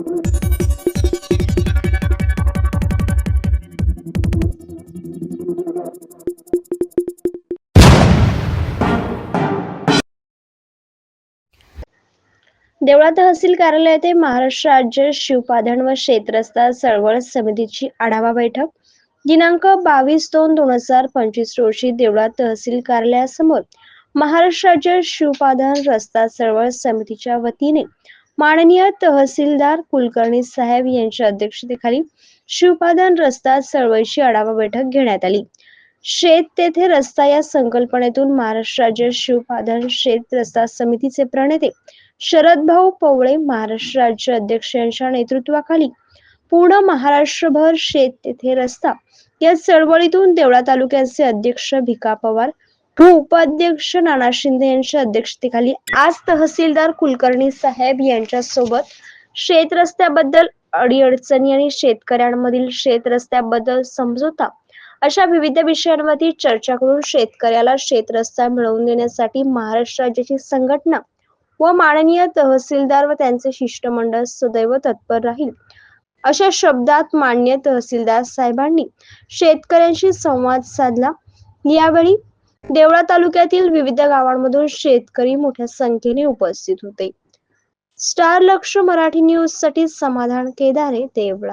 देवळा तहसील कार्यालय येथे महाराष्ट्र राज्य शिवपाधन व क्षेत्रस्ता चळवळ समितीची आढावा बैठक. दिनांक बावीस दोन दोन हजार पंचवीस रोजी देवळा तहसील कार्यालयासमोर महाराष्ट्र राज्य शिवपाधन रस्ता चळवळ समितीच्या वतीने माननीय तहसीलदार कुलकर्णी साहेब यांच्या अध्यक्षतेखाली शिवपादन रस्ता चळवळीची आढावा बैठक घेण्यात आली. शेत तेथे रस्ता या संकल्पनेतून महाराष्ट्र राज्य शिवपादन शेत रस्ता समितीचे प्रणेते शरद भाऊ पवळे महाराष्ट्र राज्य अध्यक्ष यांच्या नेतृत्वाखाली पूर्ण महाराष्ट्रभर शेत तेथे रस्ता या चळवळीतून देवळा तालुक्याचे अध्यक्ष भिका पवार उपाध्यक्ष नाना शिंदे यांच्या अध्यक्षतेखाली आज तहसीलदार कुलकर्णी साहेब यांच्या सोबत शेत रस्त्याबद्दल अडीअडचणी आणि शेतकऱ्यांमधील शेत रस्त्याबद्दल समजोता अशा विविध विषयांवरती चर्चा करून शेतकऱ्याला शेत रस्ता मिळवून देण्यासाठी महाराष्ट्र राज्याची संघटना व माननीय तहसीलदार व त्यांचे शिष्टमंडळ सदैव तत्पर राहील. अशा शब्दात मान्य तहसीलदार साहेबांनी शेतकऱ्यांशी संवाद साधला. यावेळी देवळा तालुक्यातील विविध गावांमधून शेतकरी मोठ्या संख्येने उपस्थित होते. स्टार लक्ष मराठी न्यूजसाठी समाधान केदारे देवळा.